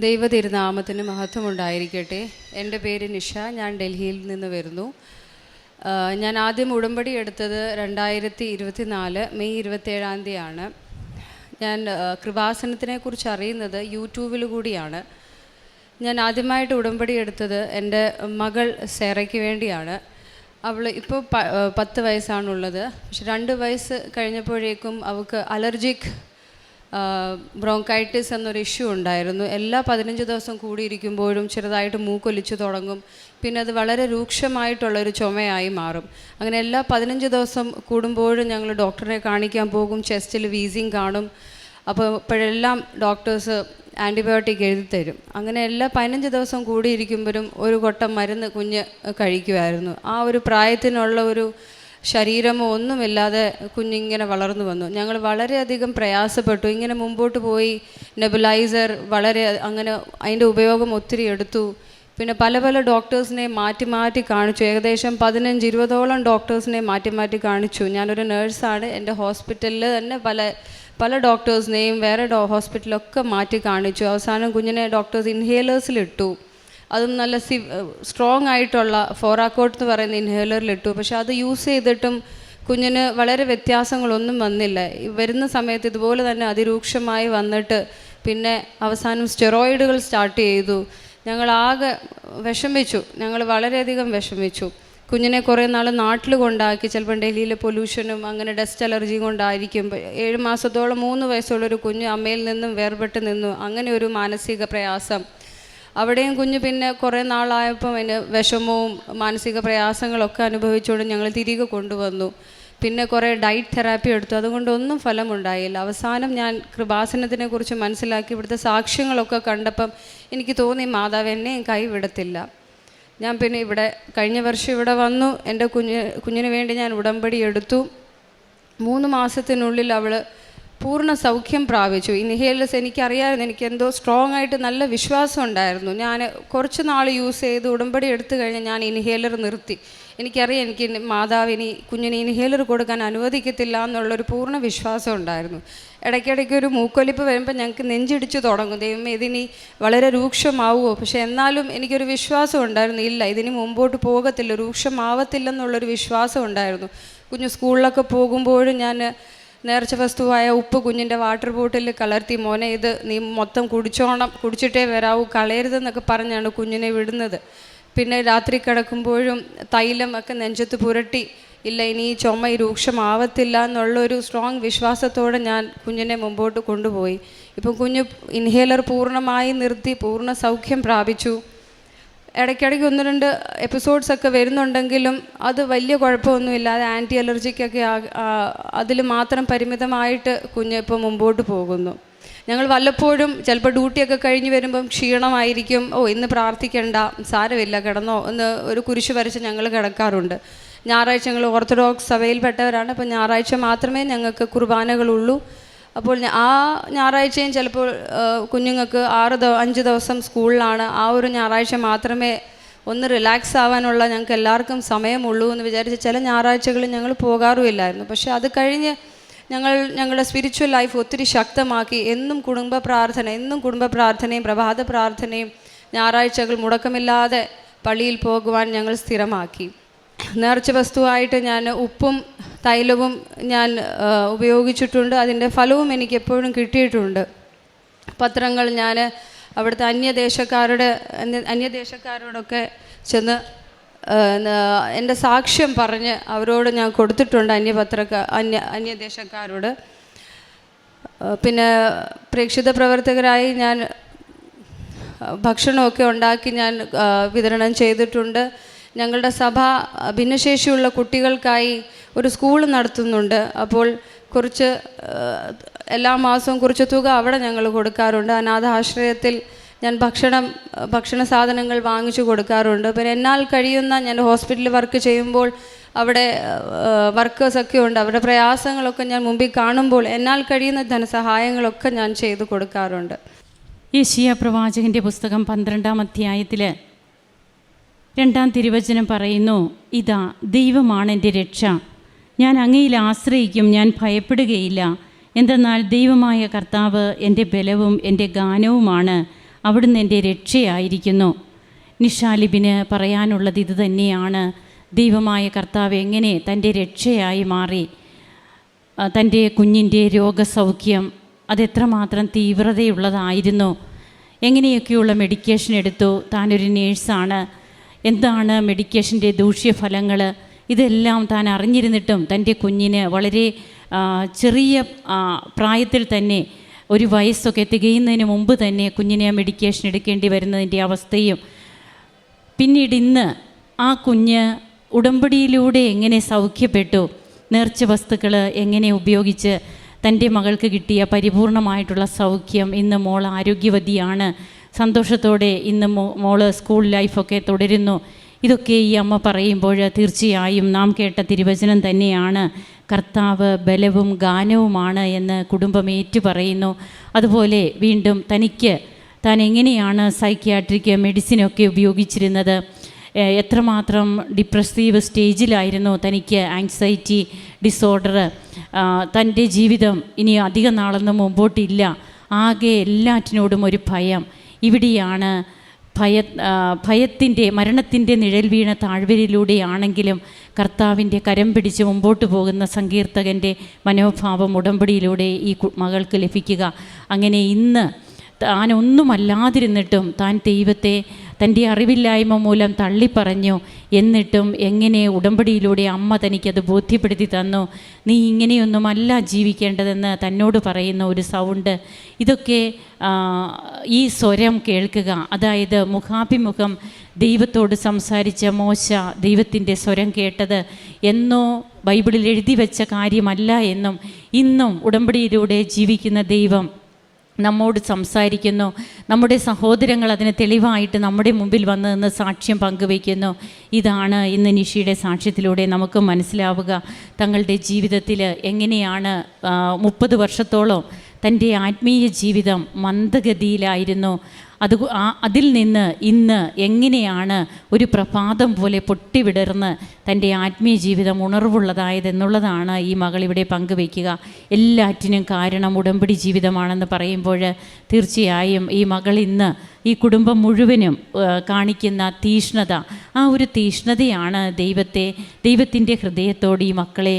ദൈവ മഹത്വം ഉണ്ടായിരിക്കട്ടെ എന്റെ പേര് നിഷ ഞാൻ ഡൽഹിയിൽ നിന്ന് വരുന്നു. ഞാൻ ആദ്യം ഉടമ്പടി എടുത്തത് രണ്ടായിരത്തി ഇരുപത്തി നാല് മെയ് ഇരുപത്തേഴാം തീയതിയാണ്. ഞാൻ ആ, കൃപാസനത്തിനെ കുറിച്ച് അറിയുന്നത് യൂട്യൂബിൽ കൂടിയാണ്. ഞാൻ ആദ്യമായിട്ട് ഉടമ്പടി എടുത്തത് എന്റെ മകൾ സെറയ്ക്ക് വേണ്ടിയാണ്. അവൾ ഇപ്പോൾ പത്ത് വയസ്സാണുള്ളത്. പക്ഷെ രണ്ട് വയസ്സ് കഴിഞ്ഞപ്പോഴേക്കും അവൾക്ക് അലർജിക് ബ്രോങ്കൈറ്റിസ് എന്നൊരു ഇഷ്യൂ ഉണ്ടായിരുന്നു. എല്ലാ പതിനഞ്ച് ദിവസം കൂടിയിരിക്കുമ്പോഴും ചെറുതായിട്ട് മൂക്കൊലിച്ചു തുടങ്ങും. പിന്നെ അത് വളരെ രൂക്ഷമായിട്ടുള്ളൊരു ചുമയായി മാറും. അങ്ങനെ എല്ലാ പതിനഞ്ച് ദിവസം കൂടുമ്പോഴും ഞങ്ങൾ ഡോക്ടറിനെ കാണിക്കാൻ പോകും. ചെസ്റ്റിൽ വീസിങ് കാണും. അപ്പോൾ ഇപ്പോഴെല്ലാം ഡോക്ടേഴ്സ് ആന്റിബയോട്ടിക് എഴുതി തരും. അങ്ങനെ എല്ലാ പതിനഞ്ച് ദിവസം കൂടിയിരിക്കുമ്പോഴും ഒരു കൊട്ടം മരുന്ന് കുഞ്ഞ് കഴിക്കുമായിരുന്നു. ആ ഒരു പ്രായത്തിനുള്ള ഒരു ശരീരമോ ഒന്നുമില്ലാതെ കുഞ്ഞിങ്ങനെ വളർന്നു വന്നു. ഞങ്ങൾ വളരെയധികം പ്രയാസപ്പെട്ടു. ഇങ്ങനെ മുമ്പോട്ട് പോയി നെബുലൈസർ വളരെ അങ്ങനെ അതിന്റെ ഉപയോഗം ഒത്തിരി എടുത്തു. പിന്നെ പല പല ഡോക്ടേഴ്സിനെ മാറ്റി മാറ്റി കാണിച്ചു. ഏകദേശം പതിനഞ്ച് ഇരുപതോളം ഡോക്ടേഴ്സിനെ മാറ്റി മാറ്റി കാണിച്ചു. ഞാനൊരു നേഴ്സാണ്. എന്റെ ഹോസ്പിറ്റലിൽ തന്നെ പല പല ഡോക്ടേഴ്സിനെയും വേറെ ഡോ ഹോസ്പിറ്റലൊക്കെ മാറ്റി കാണിച്ചു. അവസാനം കുഞ്ഞിനെ ഡോക്ടേഴ്സ് ഇൻഹേലേഴ്സിലിട്ടു. അതും നല്ല സി സ്ട്രോങ് ആയിട്ടുള്ള ഫോറാക്കോട്ട് എന്ന് പറയുന്ന ഇൻഹേലറിലിട്ടു പക്ഷെ അത് യൂസ് ചെയ്തിട്ടും കുഞ്ഞിന് വളരെ വ്യത്യാസങ്ങളൊന്നും വന്നില്ല. വരുന്ന സമയത്ത് ഇതുപോലെ തന്നെ അതിരൂക്ഷമായി വന്നിട്ട് പിന്നെ അവസാനം സ്റ്റെറോയിഡുകൾ സ്റ്റാർട്ട് ചെയ്തു. ഞങ്ങൾ ആകെ വിഷമിച്ചു. ഞങ്ങൾ വളരെയധികം വിഷമിച്ചു. കുഞ്ഞിനെ കുറേ നാൾ നാട്ടിൽ കൊണ്ടാക്കി ചിലപ്പോൾ ഡൽഹിയിലെ പൊല്യൂഷനും അങ്ങനെ ഡസ്റ്റ് അലർജിയും കൊണ്ടായിരിക്കും. ഏഴ് മാസത്തോളം മൂന്ന് വയസ്സുള്ളൊരു കുഞ്ഞ് അമ്മയിൽ നിന്നും വേർപെട്ട് നിന്നു. അങ്ങനെ ഒരു മാനസിക പ്രയാസം. അവിടെയും കുഞ്ഞ് പിന്നെ കുറേ നാളായപ്പം അതിന് വിഷമവും മാനസിക പ്രയാസങ്ങളൊക്കെ അനുഭവിച്ചുകൊണ്ട് ഞങ്ങൾ തിരികെ കൊണ്ടുവന്നു. പിന്നെ കുറേ ഡയറ്റ് തെറാപ്പി എടുത്തു. അതുകൊണ്ടൊന്നും ഫലമുണ്ടായില്ല. അവസാനം ഞാൻ കൃപാസനത്തിനെ കുറിച്ച് മനസ്സിലാക്കി ഇവിടുത്തെ സാക്ഷ്യങ്ങളൊക്കെ കണ്ടപ്പം എനിക്ക് തോന്നി മാതാവ് എന്നെയും കൈവിടത്തില്ല. ഞാൻ പിന്നെ ഇവിടെ കഴിഞ്ഞ വർഷം ഇവിടെ വന്നു. എന്റെ കുഞ്ഞ് കുഞ്ഞിന് വേണ്ടി ഞാൻ ഉടമ്പടി എടുത്തു. മൂന്ന് മാസത്തിനുള്ളിൽ അവൾ പൂർണ സൗഖ്യം പ്രാപിച്ചു. ഇൻഹേലേഴ്സ് എനിക്കറിയാമായിരുന്നു. എനിക്ക് എന്തോ സ്ട്രോങ് ആയിട്ട് നല്ല വിശ്വാസം ഉണ്ടായിരുന്നു. ഞാൻ കുറച്ച് നാൾ യൂസ് ചെയ്ത് ഉടമ്പടി എടുത്തു കഴിഞ്ഞ് ഞാൻ ഇൻഹേലർ നിർത്തി. എനിക്കറിയാം എനിക്ക് മാതാവിനി കുഞ്ഞിന് ഇൻഹേലർ കൊടുക്കാൻ അനുവദിക്കത്തില്ല എന്നുള്ളൊരു പൂർണ വിശ്വാസം ഉണ്ടായിരുന്നു. ഇടയ്ക്കിടയ്ക്ക് ഒരു മൂക്കൊലിപ്പ് വരുമ്പോൾ ഞങ്ങൾക്ക് നെഞ്ചിടിച്ച് തുടങ്ങും. ദൈവമേ ഇതിനി വളരെ രൂക്ഷമാവുമോ പക്ഷേ എന്നാലും എനിക്കൊരു വിശ്വാസം ഉണ്ടായിരുന്നു. ഇല്ല ഇതിനി മുമ്പോട്ട് പോകത്തില്ല. രൂക്ഷമാവത്തില്ലെന്നുള്ളൊരു വിശ്വാസം ഉണ്ടായിരുന്നു. കുഞ്ഞ് സ്കൂളിലൊക്കെ പോകുമ്പോഴും ഞാൻ നേർച്ച വസ്തുവായ ഉപ്പ് കുഞ്ഞിന്റെ വാട്ടർ ബോട്ടിൽ കലർത്തി മോനെ ഇത് നീ മൊത്തം കുടിച്ചോണം കുടിച്ചിട്ടേ വരാവൂ കളയരുതെന്നൊക്കെ പറഞ്ഞാണ് കുഞ്ഞിനെ വിടുന്നത്. പിന്നെ രാത്രി കിടക്കുമ്പോഴും തൈലം ഒക്കെ നെഞ്ചത്ത് പുരട്ടി ഇല്ല ഇനി ഈ ചുമ രൂക്ഷമാവത്തില്ല എന്നുള്ളൊരു സ്ട്രോങ് വിശ്വാസത്തോടെ ഞാൻ കുഞ്ഞിനെ മുമ്പോട്ട് കൊണ്ടുപോയി. ഇപ്പം കുഞ്ഞ് ഇൻഹേലർ പൂർണമായി നിർത്തി പൂർണ സൗഖ്യം പ്രാപിച്ചു. ഇടയ്ക്കിടയ്ക്ക് ഒന്ന് രണ്ട് എപ്പിസോഡ്സ് ഒക്കെ വരുന്നുണ്ടെങ്കിലും അത് വലിയ കുഴപ്പമൊന്നുമില്ലാതെ ആന്റി അലർജിക്കൊക്കെ അതിൽ മാത്രം പരിമിതമായിട്ട് കുഞ്ഞ് ഇപ്പോൾ മുമ്പോട്ട് പോകുന്നു. ഞങ്ങൾ വല്ലപ്പോഴും ചിലപ്പോൾ ഡ്യൂട്ടിയൊക്കെ കഴിഞ്ഞ് വരുമ്പം ക്ഷീണമായിരിക്കും. ഓ ഇന്ന് പ്രാർത്ഥിക്കണ്ട സാരമില്ല കിടന്നോ എന്ന് ഒരു കുരിശ് വരച്ച് ഞങ്ങൾ കിടക്കാറുണ്ട്. ഞായറാഴ്ച ഞങ്ങൾ ഓർത്തഡോക്സ് സഭയിൽപ്പെട്ടവരാണ്. അപ്പോൾ ഞായറാഴ്ച മാത്രമേ ഞങ്ങൾക്ക് കുർബാനകളുള്ളൂ. അപ്പോൾ ആ ഞായറാഴ്ചയും ചിലപ്പോൾ കുഞ്ഞുങ്ങൾക്ക് ആറ് അഞ്ച് ദിവസം സ്കൂളിലാണ്. ആ ഒരു ഞായറാഴ്ച മാത്രമേ ഒന്ന് റിലാക്സ് ആവാനുള്ള ഞങ്ങൾക്ക് എല്ലാവർക്കും സമയമുള്ളൂ എന്ന് വിചാരിച്ച് ചില ഞായറാഴ്ചകളിൽ ഞങ്ങൾ പോകാറുമില്ലായിരുന്നു. പക്ഷേ അത് കഴിഞ്ഞ് ഞങ്ങൾ ഞങ്ങളുടെ സ്പിരിച്വൽ ലൈഫ് ഒത്തിരി ശക്തമാക്കി. എന്നും കുടുംബ പ്രാർത്ഥന എന്നും കുടുംബ പ്രാർത്ഥനയും പ്രഭാത പ്രാർത്ഥനയും ഞായറാഴ്ചകൾ മുടക്കമില്ലാതെ പള്ളിയിൽ പോകുവാൻ ഞങ്ങൾ സ്ഥിരമാക്കി. നേർച്ച വസ്തുവായിട്ട് ഞാൻ ഉപ്പും തൈലവും ഞാൻ ഉപയോഗിച്ചിട്ടുണ്ട്. അതിന്റെ ഫലവും എനിക്ക് എപ്പോഴും കിട്ടിയിട്ടുണ്ട്. പത്രങ്ങൾ ഞാൻ അവിടുത്തെ അന്യദേശക്കാരുടെ അന്യ അന്യദേശക്കാരോടൊക്കെ ചെന്ന് എന്റെ സാക്ഷ്യം പറഞ്ഞ് അവരോട് ഞാൻ കൊടുത്തിട്ടുണ്ട് അന്യപത്രക്കാർ അന്യ അന്യദേശക്കാരോട്. പിന്നെ പ്രേക്ഷിത പ്രവർത്തകരായി ഞാൻ ഭക്ഷണമൊക്കെ ഉണ്ടാക്കി ഞാൻ വിതരണം ചെയ്തിട്ടുണ്ട്. ഞങ്ങളുടെ സഭ ഭിന്നശേഷിയുള്ള കുട്ടികൾക്കായി ഒരു സ്കൂൾ നടത്തുന്നുണ്ട്. അപ്പോൾ കുറച്ച് എല്ലാ മാസവും കുറച്ച് തുക അവിടെ ഞങ്ങൾ കൊടുക്കാറുണ്ട്. അനാഥാശ്രയത്തിൽ ഞാൻ ഭക്ഷണം ഭക്ഷണ സാധനങ്ങൾ വാങ്ങിച്ചു കൊടുക്കാറുണ്ട്. പിന്നെ എന്നാൽ കഴിയുന്ന ഞാൻ ഹോസ്പിറ്റലിൽ വർക്ക് ചെയ്യുമ്പോൾ അവിടെ വർക്കേഴ്സൊക്കെ ഉണ്ട്. അവരുടെ പ്രയാസങ്ങളൊക്കെ ഞാൻ മുമ്പിൽ കാണുമ്പോൾ എന്നാൽ കഴിയുന്ന ധനസഹായങ്ങളൊക്കെ ഞാൻ ചെയ്തു കൊടുക്കാറുണ്ട്. യേശിയ പ്രവാചകന്റെ പുസ്തകം പന്ത്രണ്ടാം അധ്യായത്തിൽ രണ്ടാം തിരുവചനം പറയുന്നു ഇതാ ദൈവമാണ് എന്റെ രക്ഷ. ഞാൻ അങ്ങയിൽ ആശ്രയിക്കും ഞാൻ ഭയപ്പെടുകയില്ല. എന്തെന്നാൽ ദൈവമായ കർത്താവ് എന്റെ ബലവും എന്റെ ഗാനവുമാണ്. അവിടുന്ന് എന്റെ രക്ഷയായിരിക്കുന്നു. നിഷാലിബിന് പറയാനുള്ളത് ഇത് തന്നെയാണ്. ദൈവമായ കർത്താവ് എങ്ങനെ തന്റെ രക്ഷയായി മാറി? തന്റെ കുഞ്ഞിന്റെ രോഗസൗഖ്യം അതെത്രമാത്രം തീവ്രതയുള്ളതായിരുന്നു? എങ്ങനെയൊക്കെയുള്ള മെഡിക്കേഷൻ എടുത്തു? താനൊരു നേഴ്സാണ്. എന്താണ് മെഡിക്കേഷന്റെ ദൂഷ്യഫലങ്ങൾ ഇതെല്ലാം താൻ അറിഞ്ഞിരുന്നിട്ടും തന്റെ കുഞ്ഞിന് വളരെ ചെറിയ പ്രായത്തിൽ തന്നെ ഒരു വയസ്സൊക്കെ തികയുന്നതിന് മുമ്പ് തന്നെ കുഞ്ഞിനെ മെഡിക്കേഷൻ എടുക്കേണ്ടി വരുന്നതിന്റെ അവസ്ഥയും. പിന്നീട് ഇന്ന് ആ കുഞ്ഞ് ഉടമ്പടിയിലൂടെ എങ്ങനെ സൗഖ്യപ്പെട്ടു? നേർച്ച വസ്തുക്കൾ എങ്ങനെ ഉപയോഗിച്ച് തന്റെ മകൾക്ക് കിട്ടിയ പരിപൂർണമായിട്ടുള്ള സൗഖ്യം ഇന്ന് മോൾ ആരോഗ്യവതിയാണ് സന്തോഷത്തോടെ ഇന്ന് മോൾ സ്കൂൾ ലൈഫൊക്കെ തുടരുന്നു. ഇതൊക്കെ ഈ അമ്മ പറയുമ്പോൾ തീർച്ചയായും നാം കേട്ട തിരുവചനം തന്നെയാണ്. കർത്താവ് ബലവും ഗാനവുമാണ് എന്ന് കുടുംബം ഏറ്റു പറയുന്നു. അതുപോലെ വീണ്ടും തനിക്ക് താൻ എങ്ങനെയാണ് സൈക്യാട്രിക് മെഡിസിനൊക്കെ ഉപയോഗിച്ചിരുന്നത്? എത്രമാത്രം ഡിപ്രസീവ് സ്റ്റേജിലായിരുന്നു തനിക്ക് ആങ്സൈറ്റി ഡിസോർഡർ തന്റെ ജീവിതം ഇനി അധിക നാളൊന്നും മുമ്പോട്ടില്ല. ആകെ എല്ലാറ്റിനോടും ഒരു ഭയം. ഇവിടെയാണ് ഭയ ഭയത്തിന്റെ മരണത്തിന്റെ നിഴൽ വീണ താഴ്വരയിലൂടെയാണെങ്കിലും കർത്താവിന്റെ കരം പിടിച്ച് മുമ്പോട്ട് പോകുന്ന സങ്കീർത്തകന്റെ മനോഭാവം ഉടമ്പടിയിലൂടെ ഈ മകൾക്ക് ലഭിക്കുക. അങ്ങനെ ഇന്ന് താൻ ഒന്നുമല്ലാതിരുന്നിട്ടും താൻ ദൈവത്തെ തന്റെ അറിവില്ലായ്മ മൂലം തള്ളിപ്പറഞ്ഞു. എന്നിട്ടും എങ്ങനെ ഉടമ്പടിയിലൂടെ അമ്മ തനിക്കത് ബോധ്യപ്പെടുത്തി തന്നു? നീ ഇങ്ങനെയൊന്നുമല്ല ജീവിക്കേണ്ടതെന്ന് തന്നോട് പറയുന്ന ഒരു സൗണ്ട്. ഇതൊക്കെ ഈ സ്വരം കേൾക്കുക. അതായത് മുഖാഭിമുഖം ദൈവത്തോട് സംസാരിച്ച മോശ ദൈവത്തിന്റെ സ്വരം കേട്ടത് എന്നോ ബൈബിളിൽ എഴുതി വെച്ച കാര്യമല്ല എന്നും ഇന്നും ഉടമ്പടിയിലൂടെ ജീവിക്കുന്ന ദൈവം നമ്മോട് സംസാരിക്കുന്നു. നമ്മുടെ സഹോദരങ്ങൾ അതിന് തെളിവായിട്ട് നമ്മുടെ മുമ്പിൽ വന്ന് നിന്ന് സാക്ഷ്യം പങ്കുവയ്ക്കുന്നു. ഇതാണ് ഇന്ന് നിഷിയുടെ സാക്ഷ്യത്തിലൂടെ നമുക്ക് മനസ്സിലാവുക. തങ്ങളുടെ ജീവിതത്തിൽ എങ്ങനെയാണ് മുപ്പത് വർഷത്തോളം തന്റെ ആത്മീയ ജീവിതം മന്ദഗതിയിലായിരുന്നു. അത് അതിൽ നിന്ന് ഇന്ന് എങ്ങനെയാണ് ഒരു പ്രഭാതം പോലെ പൊട്ടിവിടർന്ന് തന്റെ ആത്മീയ ജീവിതം ഉണർവുള്ളതായതെന്നുള്ളതാണ് ഈ മകൾ ഇവിടെ പങ്കുവയ്ക്കുക. എല്ലാറ്റിനും കാരണം ഉടമ്പടി ജീവിതമാണെന്ന് പറയുമ്പോൾ തീർച്ചയായും ഈ മകൾ ഇന്ന് ഈ കുടുംബം മുഴുവനും കാണിക്കുന്ന തീഷ്ണത ആ ഒരു തീഷ്ണതയാണ് ദൈവത്തെ ദൈവത്തിന്റെ ഹൃദയത്തോട് ഈ മക്കളെ